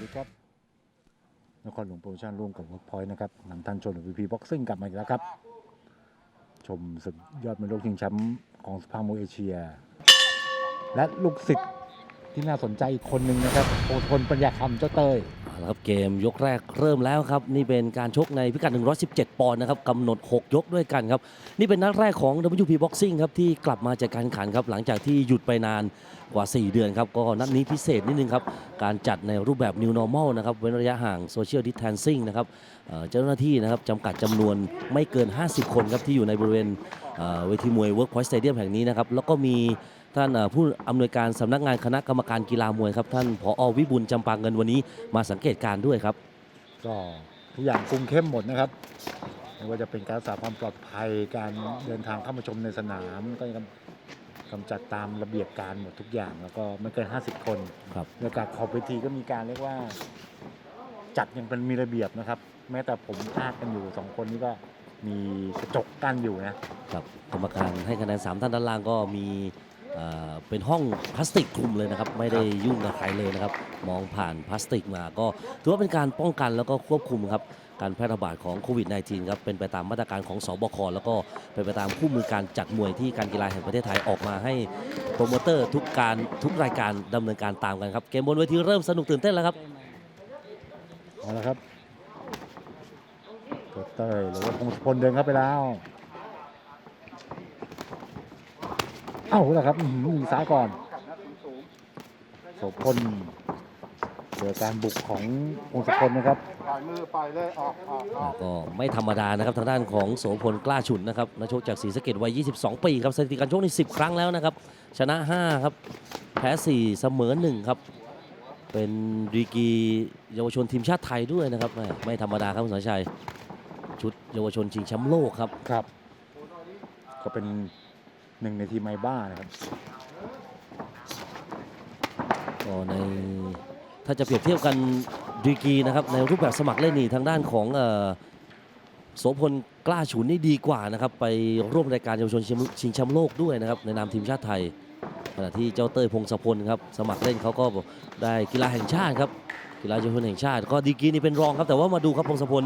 วัสดีครับ นครหลวงโปรโมชั่นร่วมกับเวิร์กพอยต์นะครับนำท่านชมวีพีบ็อกซิ่งกลับมาอีกแล้วครับ ชมศึกยอดมวยโลกชิงแชมป์ของสภามวยเอเชีย และลูกศิษย์ ที่น่าสนใจอีกคนหนึ่งนะครับโอทนปัญญาคำเจ้าเต้ยเอาละครับเกมยกแรกเริ่มแล้วครับ นี่เป็นการชกในพิกัด 117 ปอนด์นะครับกำหนด 6 ยกด้วยกันครับ นี่เป็นนัดแรกของ WP Boxing ครับที่กลับมาจากการแข่งขันครับ หลังจากที่หยุดไปนานกว่า 4 เดือนครับ ก็นัดนี้พิเศษนิดนึงครับ การจัดในรูปแบบ New Normal นะครับ เว้นระยะห่าง Social Distancing นะครับเจ้าหน้าที่นะครับจำกัดจำนวนไม่เกิน 50 คนครับที่อยู่ในบริเวณเอ่อเวทีมวย Workpoint Stadium แห่งนี้นะครับแล้วก็มี ท่านเอ่อผู้อำนวยการสำนักงานคณะกรรมการกีฬามวยครับ ท่านผอวิบุญจำปาเงินวันนี้มาสังเกตการณ์ด้วยครับ ก็ทุกอย่างคุมเข้มหมดนะครับไม่ว่าจะเป็นการรักษาความปลอดภัยการเดินทางเข้ามาชมในสนามก็ยังกำจัดตามระเบียบการหมดทุกอย่าง แล้วก็ไม่เกิน 50 คนครับในการขอบเวทีก็มีการเรียกว่า จัดยังเป็นมีระเบียบนะครับ แม้แต่ผมพากกันอยู่สองคนนี้ก็มีกระจกกั้นอยู่นะครับกรรมการให้คะแนน3ท่านด้านล่างก็มี เอ่อเป็นห้องพลาสติกคลุมเลยนะครับ ไม่ได้ยุ่งกับใครเลยนะครับ มองผ่านพลาสติกมาก็ถือว่าเป็นการป้องกันแล้วก็ควบคุมครับการแพร่ระบาดของโควิด -19 ครับ เป็นไปตามมาตรการของสบค แล้วก็เป็นไปตามคู่มือการจัดมวยที่การกีฬาแห่งประเทศไทยออกมาให้โปรโมเตอร์ทุกการทุกรายการดำเนินการตามกันครับ เกมบนเวทีเริ่มสนุกตื่นเต้นแล้วครับเอาละครับตัวเต้ยหรือว่าพงศพลเดินเข้าไปแล้ว เอ้าแล้วครับอื้อหือยิงซ้ายก่อนโสพลเจอการบุกของพงศพลนะครับปล่อยมือปล่อยเลยออกออกออกก็ไม่ธรรมดานะครับทางด้านของโสพลกล้าฉุนนะครับนักชกจากศรีสะเกดวัย 22 ปีครับสถิติการชกใน10 ครั้งแล้วนะครับ ชนะ 5 ครับ แพ้ 4 เสมอ 1 ครับ เป็นดีกรีเยาวชนทีมชาติไทยด้วยนะครับแม่ไม่ธรรมดาครับคุณสายชัย ชุดเยาวชนชิงแชมป์โลกครับครับ ก็เป็น หนึ่งในทีมไมบ้านะครับก็ในถ้าจะเปรียบเทียบกันดีกีนะครับในรูปแบบสมัครเล่นนี่ทางด้านของโสพลกล้าฉุนนี่ดีกว่านะครับไปร่วมรายการเยาวชนชิงแชมป์โลกด้วยนะครับในนามทีมชาติไทยขณะที่เจ้าเต้ยพงศพลครับสมัครเล่นเขาก็ได้กีฬาแห่งชาติครับกีฬาเยาวชนแห่งชาติ ก็ดีกีนี่เป็นรองครับแต่ว่ามาดูครับพงศพล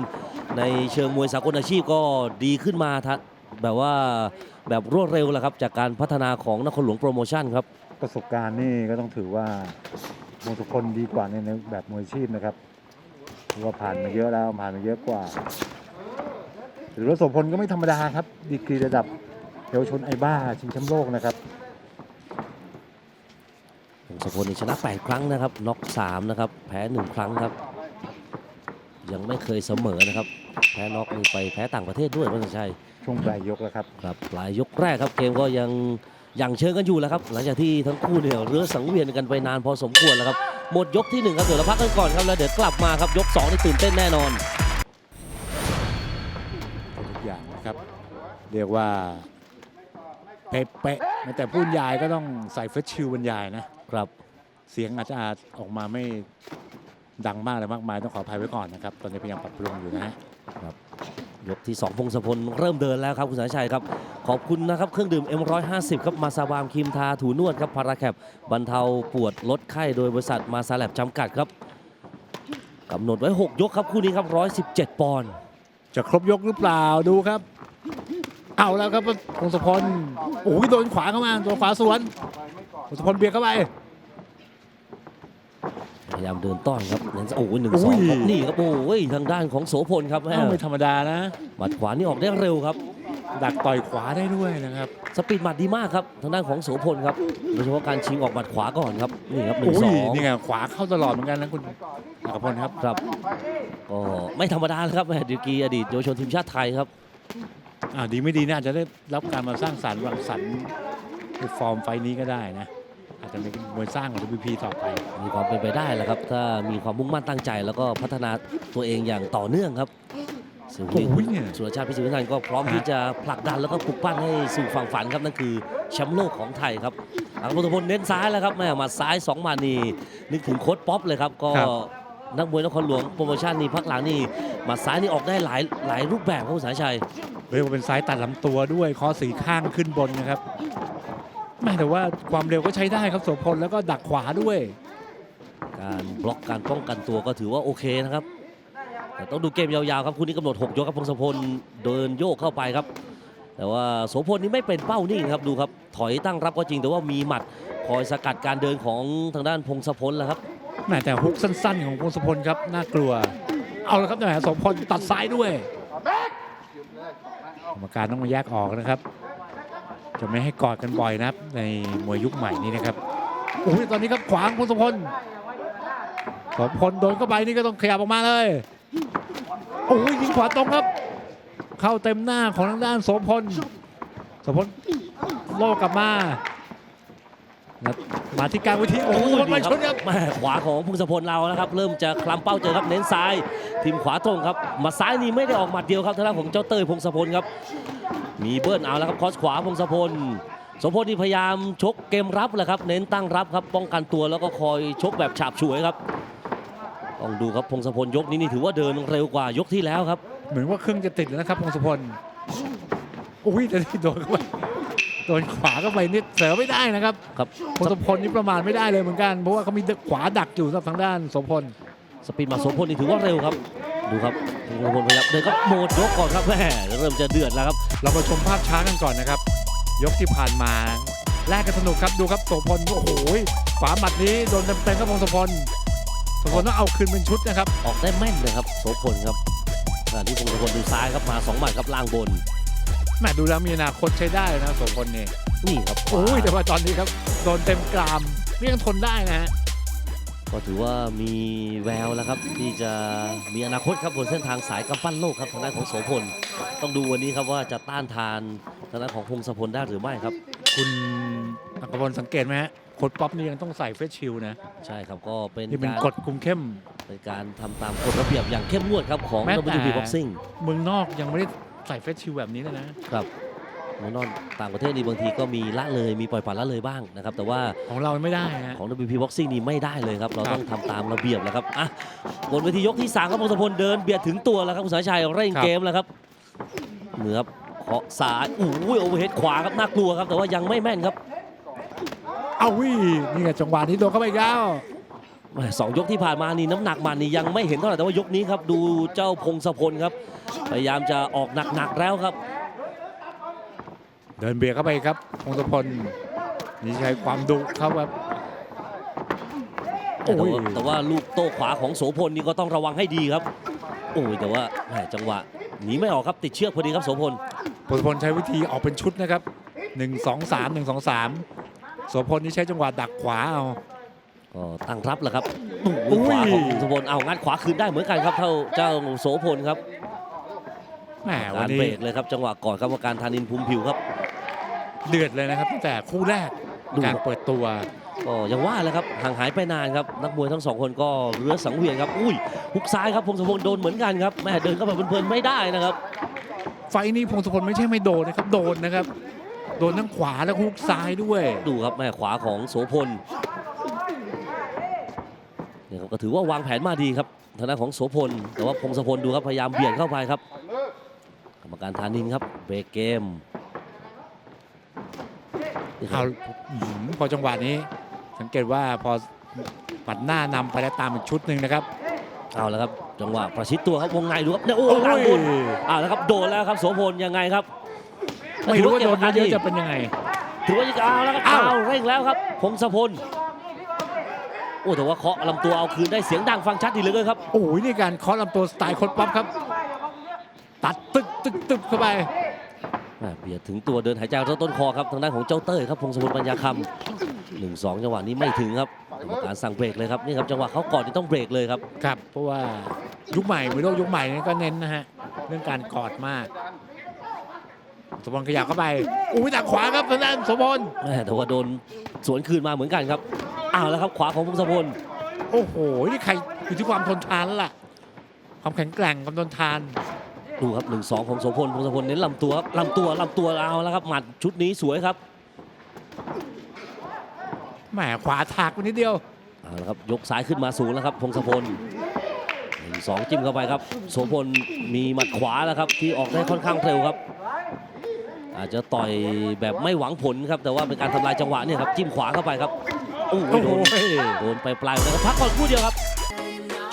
ในเชิงมวยสากลอาชีพก็ดีขึ้นมาทัด แบบว่าแบบรวดเร็วแหละครับ จากการพัฒนาของนครหลวงโปรโมชั่นครับประสบการณ์นี่ก็ต้องถือว่าพงศพลดีกว่าในในแบบมวยอาชีพนะครับเพราะว่าผ่านมาเยอะแล้วผ่านมาเยอะกว่าหรือว่าโสพลก็ไม่ธรรมดาครับดีกรีระดับเยาวชนไอบ้าชิงแชมป์โลกนะครับพงศพลนี่ชนะ 8 ครั้งนะครับน็อก3นะครับแพ้ 1 ครั้งครับ ยังไม่เคยเสมอนะครับ แพ้น็อกนี่ไปแพ้ต่างประเทศด้วยวัชชัยช่วงปลายยกแล้วครับครับปลายยกแรกครับเกมก็ยังยังเชิงกันอยู่แล้วครับ หลังจากที่ทั้งคู่เนี่ยเรือสังเวียนกันไปนานพอสมควรแล้วครับหมดยกที่หนึ่งครับเดี๋ยวเราพักกันก่อนครับแล้วเดี๋ยวกลับมาครับยก2นี่ตื่นเต้นแน่นอนทุกอย่างนะครับเรียกว่าเป๊ะๆแม้แต่ผู้บรรยายก็ต้องใส่เฟซชิลบรรยายนะครับเสียงอาจจะอาจออกมาไม่ดังมากเลยมากมายต้องขออภัยไว้ก่อนนะครับ ตอนนี้พยายามปรับปรุงอยู่นะฮะ ยกที่2พงศพลเริ่มเดินแล้วครับคุณสายชัยครับ ขอบคุณนะครับเครื่องดื่ม M150 ครับมาซาบามครีมทาถูนวดครับพาราแคปบรรเทาปวดลดไข้โดยบริษัทมาซาแลบจำกัดครับกำหนดไว้ 6 ยกครับคู่นี้ครับ 117 ปอนด์จะครบยกหรือเปล่าดูครับ เอาแล้วครับพงศพลโอ้ยโดนขวาเข้ามาโดนขวาสวนพงศพลเบียดเข้าไปายามเดินต้อนครับเน้นโอ้ยหนึ่งอุ้สองยครับนี่ครับโอ้ยทางด้านของโสพลครับแม่เอ้าไม่ธรรมดานะหมัดขวานี่ออกได้เร็วครับ ดักต่อยขวาได้ด้วยนะครับสปีดหมัดดีมากครับทางด้านของโสพลครับโดยเฉพาะการชิงออกหมัดขวาก่อนครับนี่ครับหนึ่งโอ้สยองนี่ไงขวาเข้าตลอดเหมือนกันนะคุณอัครพลครับครับก็ไม่ธรรมดาเลยครับแม่ดิวกีอดีตเยาวชนทีมชาติไทยครับอ่าดีไม่ดีน่าจะได้รับการมาสร้างสรรค์วังสรรค์ในฟอร์มไฟล์นี้ก็ได้นะอา จจะเป็นมวยสร้างของ WP ต่อไป มีความเป็นไปได้แหละครับ ถ้ามีความมุ่งมั่นตั้งใจ แล้วก็พัฒนาตัวเองอย่างต่อเนื่องครับสุโอ้วิทยเนี่ย สุรชาติพิจิตรวินันก็พร้อมฮะที่จะผลักดันแล้วก็ปลุกปั้นให้สู่ฝั่งฝันครับนั่นคือแชมป์โลกของไทยครับอัครพลเน้นซ้ายแล้วครับแม่หมาซ้ายสองหมานี่นึกถึงโค้ดป๊อปเลยครับก็นักมวยนครหลวงโปรโมชั่นนี่พักหลังนี่หมาซ้ายนี่ออกได้หลายหลายรูปแบบครับคุณสายชัย เรียกว่าเป็นซ้ายตัดลำตัวด้วยคอสีข้างขึ้นบนนะครับ แม่แต่ว่าความเร็วก็ใช้ได้ครับโสพลแล้วก็ดักขวาด้วย การบล็อกการป้องกันตัวก็ถือว่าโอเคนะครับแต่ต้องดูเกมยาวๆครับคู่นี้กำหนด 6 ยกครับพงศพลเดินโยกเข้าไปครับ แต่ว่าโสพลนี่ไม่เป็นเป้านิ่งครับดูครับ ถอยตั้งรับก็จริงแต่ว่ามีหมัดคอยสกัดการเดินของทางด้านพงศพลแล้วครับแหม่แต่ฮุกสั้น ๆ ของพงศพลครับน่ากลัว เอาละครับแหม่สมพลตัดซ้ายด้วยกรรมการต้องมาแยกออกนะครับ จะไม่ให้กอดกันบ่อยนะครับ ในมวยยุคใหม่นี้นะครับโอ้ยตอนนี้ครับขวางพงศพลสมพลโดนเข้าไปนี่ก็ต้องขยับออกมาเลยโอ้ยยิงขวาตรงครับ เข้าเต็มหน้าของทางด้านโสมพลโสมพลโลกกลับมาแล้วมาที่กลางเวิธีโอ้โหรถไฟชนครับแม่ขวาของพงศพลเรานะครับ เริ่มจะคลำเป้าเจอครับเน้นซ้ายทีมขวาตรงครับหมาซ้ายนี่ไม่ได้ออกหมัดเดียวครับทางด้านของเจ้าเต้ยพงศพลครับ มีเบิ้ลเอาแล้วครับคอสขวาพงศพลสมพลนี่พยายามชกเกมรับแหละครับ เน้นตั้งรับครับป้องกันตัวแล้วก็คอยชกแบบฉาบฉวยครับต้องดูครับพงศพลยกนี้นี่ถือว่าเดินเร็วกว่ายกที่แล้วครับ เหมือนว่าเครื่องจะติดแล้วนะครับพงศพลอุ้ยแต่ที่โดนเข้าไปโดนขวาเข้าไปนี่เสือไม่ได้นะครับครับพงศพลนี่ประมาณไม่ได้เลยเหมือนกันเพราะว่าเขามีขวาดักอยู่สำหรับทางด้านโสมพลสปีดมาสมพลนี่ถือว่าเร็วครับ ดูครับพงศพลพยายามเดินก็โหมดยกก่อนครับแม่เริ่มจะเดือดแล้วครับ เรามาชมภาพช้ากันก่อนนะครับ ยกที่ผ่านมาแลกกันสนุกครับดูครับโสมพลโอ้โหขวาหมัดนี้โดนเต็มๆครับพงศพลโสมพลต้องเอาคืนเป็นชุดนะครับ ออกได้แม่นเลยครับโสพลครับขณะที่พงศพลดูซ้ายครับมาสองหมัดครับล่างบนแหมดูแล้วมีอนาคตใช้ได้นะโสมพลนี่นี่ครับขวาโอ้ยแต่ว่าตอนนี้ครับโดนเต็มกรามนี่ยังทนได้นะฮะ ก็ถือว่ามีแววแล้วครับที่จะมีอนาคตครับบนเส้นทางสายกำปั้นโลกครับทางด้านของโสพลต้องดูวันนี้ครับว่าจะต้านทานทางด้านของพงศพลได้หรือไม่ครับ คุณอัครพลสังเกตไหมฮะโค้ดป๊อปนี่ยังต้องใส่เฟสชิลด์นะใช่ครับก็เป็นนี่เป็นการกฎคุมเข้ม เป็นการทำตามกฎระเบียบอย่างเข้มงวดครับของ แม้แต่ WB Boxing เมืองนอกยังไม่ได้ใส่เฟสชิลด์แบบนี้เลยนะครับ เมืองนอกต่างประเทศนี่บางทีก็มีละเลยมีปล่อยปละละเลยบ้างนะครับ แต่ว่าของเราไม่ได้ฮะ ของ WP Boxing นี่ไม่ได้เลยครับ เราครับต้องทำตามระเบียบแล้วครับอะบนเวทียกที่3ครับพงศพลเดินเบียดถึงตัวแล้วครับคุณสายชัยเร่งครับเกมแล้วครับเหนือครับเคาะซ้ายอู้ยโอเวอร์เฮดขวาครับน่ากลัวครับแต่ว่ายังไม่แม่นครับเอาวินี่ไงจังหวะนี้โดนเข้าไปอีกแล้ว แหม่สองยกที่ผ่านมานี่น้ำหนักมันนี่ยังไม่เห็นเท่าไหร่แต่ว่ายกนี้ครับดูเจ้าพงศพลครับพยายามจะออกหนักๆแล้วครับ เดินเบียดเข้าไปครับพงศพลนี่ใช้ความดุเขาแบบแต่ว่าโอ้ยแต่ว่าลูกโต้ขวาของโสพลนี่ก็ต้องระวังให้ดีครับ โอ้ยแต่ว่าแหม่จังหวะหนีไม่ออกครับติดเชือกพอดีครับโสพลพงศพลใช้วิธีออกเป็นชุดนะครับ 1 2 3 1 2 3โสพลนี่ใช้จังหวะดักขวาเอาก็ตั้งรับแหละครับอุ้ขวายของโสพลเอางัดขวาคืนได้เหมือนกันครับเท่าเจ้าโสพลครับแหมวักานรนี้เบรกเลยครับจังหวะก่อนครับว่าการธานินภูมิผิวครับ เดือดเลยนะครับตั้งแต่คู่แรกดูการเปิดตัวก็ยังว่าแหล้วครับห่างหายไปนานครับนักมวยทั้งสองคนก็เรือสังเวียนครับอุ้ยฮุกซ้ายครับพงศพลโดนเหมือนกันครับแม่เดินเข้าไปเพลินๆไม่ได้นะครับ ไฟล์นี้พงศพลไม่ใช่ไม่โดนนะครับโดนนะครับ โดนทั้งขวาและฮุกซ้ายด้วย ดูครับแม่ขวาของโสพลเนี่ยครับก็ถือว่าวางแผนมาดีครับทางด้านของโสพลแต่ว่าพงศพลดูครับพยายามเบียดเข้าไปครับกรรมการธานินครับเบรกเกมนี่ค เอารับอื้อหือพอจังหวะนี้ สังเกตว่าพอปัดหน้านำไปแล้วตามอีกชุดหนึ่งนะครับ เอาแล้วครับจังหวะประชิดตัวครับวงในดูครับเนี่ยโอ้โอ้ล่างบนยเอาแล้วครับโดนแล้วครับโสพลยังไงครับ ไม่รู้ว่าโดนถืเยอะว่าๆจะเป็นยังไงถือว่ายังเอาแล้วครับอ้าวเอาเร่งแล้วครับพงศพลโอ้แต่ว่าเคาะลำตัวเอาคืนได้เสียงดังฟังชัดดีเหลยครับโอ้ยนี่การเคาะลำตัวสไตล์โคดป๊อปครับ ตัดตึกตึกตึกเข้าไปแม่ เบียดถึงตัวเดินหายใจเข้าต้นคอครับทางด้านของเจ้าเต้ยครับพงศพลปัญญาคำหนึ่งสองจังหวะนี้ไม่ถึงครับกรรมการสั่งเบรกเลยครับนี่ครับจังหวะเขาก่อนนี่ต้องเบรกเลยครับครับ เพราะว่ายุคใหม่มวยโลกยุคใหม่นี่ก็เน้นนะฮะเรื่องการกอดมาก สมพลขยับเข้าไปอุ้ยดักขวาครับทางด้านสมพลแม่แต่ว่าโดนสวนคืนมาเหมือนกันครับอ้าวแล้วครับขวาของพงศพลโอ้โหนี่ใครอยู่ที่ความทนทานแล้วล่ะ ความแข็งแกร่งความทนทาน ดูครับหนึ่งสองของโสพลพงศพลเน้นลำตัวครับลำตัวลำตัวเอาแล้วครับหมัดชุดนี้สวยครับแหมขวาถากไปนิดเดียวเอาละครับยกซ้ายขึ้นมาสูงแล้วครับพงศพลหนึ่งสองจิ้มเข้าไปครับโสพลมีหมัดขวาแล้วครับที่ออกได้ค่อนข้างเร็วครับ อาจจะต่อยแบบไม่หวังผลครับแต่ว่าเป็นการทำลายจังหวะเนี่ยครับจิ้มขวาเข้าไปครับโอ้โหโอ้โหโดนโดนไปปลายนะครับพักก่อนครู่เดียวครับ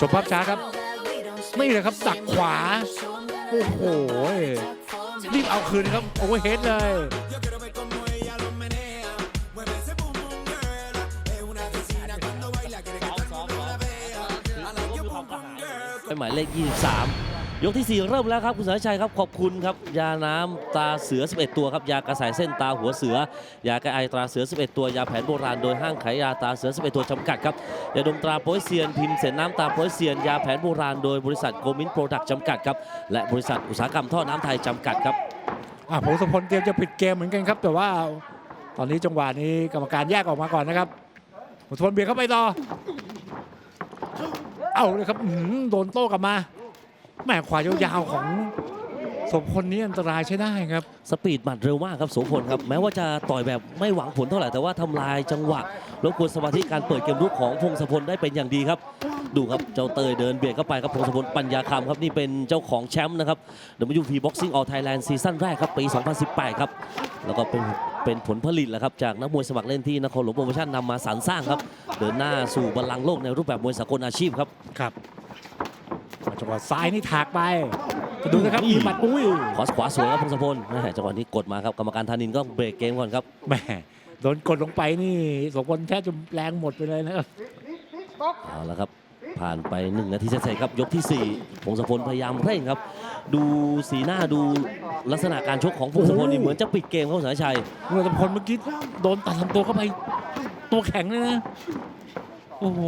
ชมภาพช้าครับนี่แหละครับสักขวา โอ้โหรีบเอาคืนครับ โอเวอร์เฮดเลย เป็นหมายเลข 23 ยกที่ 4 เริ่มแล้วครับคุณสายชัยครับขอบคุณครับยาน้ำตาเสือ 11 ตัวครับยากระสายเส้นตาหัวเสือ ยาแก้ไอตราเสือ 11 ตัวยาแผนโบราณโดยห้างขายยาตาเสือ 11 ตัวจำกัดครับยาดมตราโปยเซียนพิมพ์เสนน้ำตาโปยเซียนยาแผนโบราณโดยบริษัทโกมินโปรดักต์จำกัดครับและบริษัทอุตสาหกรรมท่อน้ำไทยจำกัดครับอะพงศพลเตรียมจะปิดเกมเหมือนกันครับ แต่ว่าตอนนี้จังหวะนี้กรรมการแยกออกมาก่อนนะครับพงศพลเบียดเข้าไปต่อเอาเลยครับอื้อหือโดนโต้กลับมา แหม่ขวายาวๆของสมพลนี้อันตรายใช้ได้ครับ สปีดหมัดเร็วมากครับโสพลครับแม้ว่าจะต่อยแบบไม่หวังผลเท่าไหร่แต่ว่าทำลายจังหวะรบกวนสมาธิการเปิดเกมรุกของพงศพลได้เป็นอย่างดีครับ ดูครับเจ้าเตยเดินเบียดเข้าไปครับพงศพลปัญญาคำครับนี่เป็นเจ้าของแชมป์นะครับ WP Boxing All Thailand ซีซั่นแรกครับปี 2018 ครับ แล้วก็เป็นเป็นผลผลิตแหละครับจากนักมวยสมัครเล่นที่นครหลวงโปรโมชั่นนำมาสรรสร้างครับเดินหน้าสู่บัลลังก์โลกในรูปแบบมวยสากลอาชีพครับ ครับ จังหวะซ้ายนี่ถากไปดูนะครับมีหมัดอุ้ยขอขวาสวยครับพงศพลแม่จังหวะนี้กดมาครับกรรมการธานินก็เบรกเกมก่อนครับแหม่โดนกดลงไปนี่สมพลแทบจะแรงหมดไปเลยนะครับเอาละครับผ่านไป1นาทีเสร็จๆครับยกที่4พงศพลพยายามเร่งครับ ดูสีหน้าดูลักษณะการชกของพงศพลนี่เหมือนจะปิดเกมครับคุณสายชัยเมื่อสมพลเมื่อกี้โดนตัดลำตัวเข้าไปตัวแข็งเลยนะ โอ้โห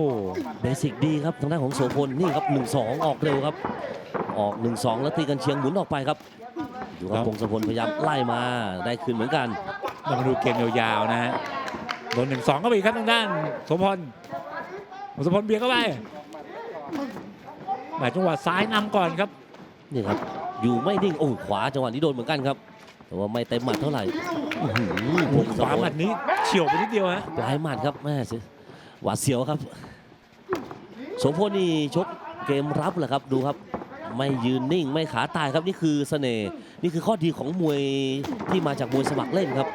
เบสิกดีครับทางด้านของโสพลนี่ครับ1-2 ออกเร็วครับ ออก 1-2 แล้วตีกันเชียงหมุนออกไปครับดูครับครับพงศพลพยายามไล่มาได้คืนเหมือนกันเรามาดูเกมยาวๆนะฮะโดนหนึ่งสองเข้าไปอีกครับทางด้านสมพลสมพลเบียดเข้าไปแหมจังหวะซ้ายนำก่อนครับนี่ครับอยู่ไม่นิ่งโอ้ยขวาจังหวะนี้โดนเหมือนกันครับ แต่ว่าไม่เต็มหมัดเท่าไหร่อื้อหือพงศขวาพหลมัดนี้เฉียวไปนิดเดียวฮะปลายหมัดครับแม่สิ หวาดเสียวครับโสมพลนี่ชกเกมรับแหละครับดูครับ ไม่ยืนนิ่งไม่ขาตายครับนี่คือเสน่ห์นี่คือข้อดีของมวยที่มาจากมวยสมัครเล่นครับ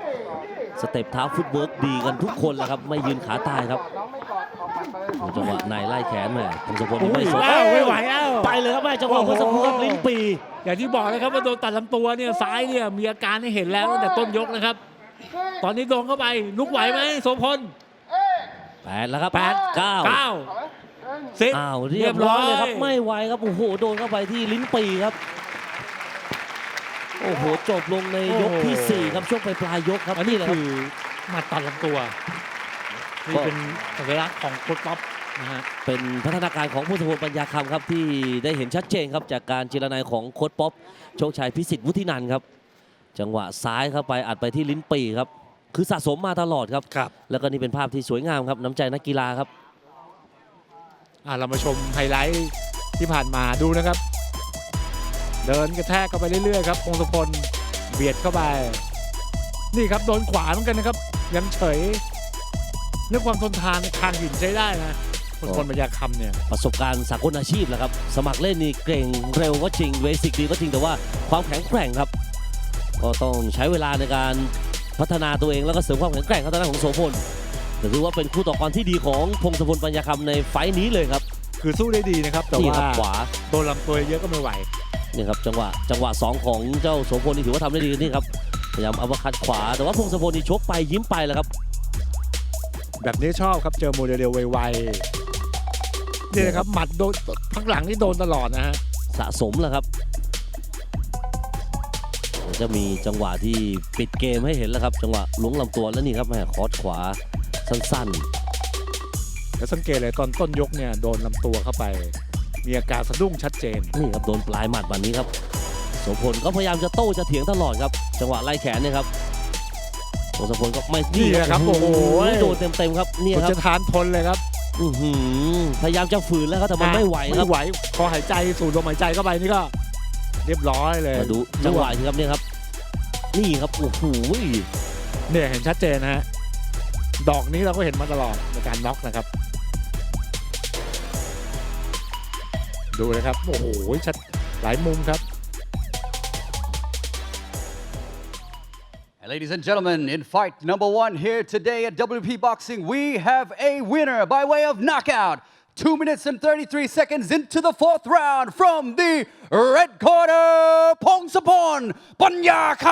สเต็ปเท้าฟุตเวิร์กดีกันทุกคนแหละครับ ไม่ยืนขาตายครับน้องไม่กอดออกหมัดไปเลยจังหวะในไล่แขนแม่พงศพลโอ้นี่ไม่ยสนอ้าวไม่ไหวแล้วไปเลยครับแม่จังหวะโอ้โหเมื่อสักครู่ครับลิ้นปี อย่างที่บอกเลยครับว่าโดนตัดลำตัวเนี่ยซ้ายเนี่ยมีอาการให้เห็นแล้วตั้งแต่ต้นยกนะครับ ตอนนี้โดนเข้าไปลุกไหวไหมโสมพล แปดแล้วครับแปดเก้าเก้าเอาไหมเอ้ยสิบอ้าวเรียบร้อยเลยครับไม่ไหวครับโอ้โหโดนเข้าไปที่ลิ้นปีครับ โอ้โหจบลงในยกที่สี่ครับช่วงปลายปลายๆยกครับอันนี้นี่แหละคคืรับอมาตัดลำตัวนี่ก็เป็นสัญลักษณ์ของโค้ชป๊อปนะฮะเป็นพัฒนาการของผู้สมบูรณ์ปัญญาคำครับที่ได้เห็นชัดเจนครับจากการเจรนายของโค้ชป๊อปโชคชัยพิสิทธิ์วุฒินันท์ครับ จังหวะซ้ายเข้าไปอัดไปที่ลิ้นปีครับ คือสะสมมาตลอดครับ ครับ แล้วก็นี่เป็นภาพที่สวยงามครับ น้ำใจนักกีฬาครับ อะเรามาชมไฮไลท์ที่ผ่านมาดูนะครับ เดินกระแทกเข้าไปเรื่อยๆครับพงศพลเบียดเข้าไป นี่ครับโดนขวาเหมือนกันนะครับ ยังเฉยเรื่องความทนทานคางหินใช้ได้นะพงศพลปัญญาคำเนี่ยประสบการณ์สากลอาชีพแหละครับ สมัครเล่นนี่เก่งเร็วก็จริงเบสิกดีก็จริงแต่ว่าความแข็งแกร่งครับ ก็ต้องใช้เวลาในการ พัฒนาตัวเองแล้วก็เสริมความแข็งแกร่งเข้าทางด้านของโสพลแต่ถือว่าเป็นคู่ต่อกรที่ดีของพงศพลปัญญาคำในไฟท์นี้เลยครับ คือสู้ได้ดีนะครับ แต่นี่ว่าครับขวาโดนลำตัวเยอะก็ไม่ไหวนี่ครับจังหวะจังหวะสองของเจ้าโสพลนี่ถือว่าทำได้ดีนี่ครับพยายามอัปเปอร์คัดขวา แต่ว่าพงศพลนี่ชกไปยิ้มไปแล้วครับ แบบนี้ชอบครับเจอโมเดลเร็วไวๆนี่นะครับหมัดโดนพักหลังนี่โดนตลอดนะฮะสะสมแล้วครับเดี๋ยว จะมีจังหวะที่ปิดเกมให้เห็นแล้วครับ จังหวะล้วงลำตัวแล้วนี่ครับแม่คอร์สขวาสั้นแล้วสังเกตเลยตอนต้นยกเนี่ยโดนลำตัวเข้าไป มีอาการสะดุ้งชัดเจนๆนี่ครับโดนปลายหมัดวันนี้ครับโสพลก็พยายามจะโต้จะเถียงตลอดครับ จังหวะไล่แขนเนี่ยครับโสพลก็ไม่นี่แหละครับโอ้โหโดนเต็มๆครับเนี่ยคุณครับจะทานทนเลยครับอื้อหือพยายามจะฝืนแล้วครับแต่มันไม่ไหวคไม่รับไหวพอหายใจสูดลมหายใจเข้าไปนี่ก็ เรียบร้อยเลยมาดูจังหวะสิครับเนี่ยครับ นี่ครับโอ้โหเนี่ยเห็นชัดเจนนะฮะดอกนี้เราก็เห็นมาตลอดในการน็อกนะครับ ดูนะครับโอ้โหชัดหลายมุมครับ Ladies and gentlemen, in fight number one here today at WP Boxing, we have a winner by way of knockout. Two minutes and 33 seconds into the fourth round from the red corner, Pong Sapon Panyaka.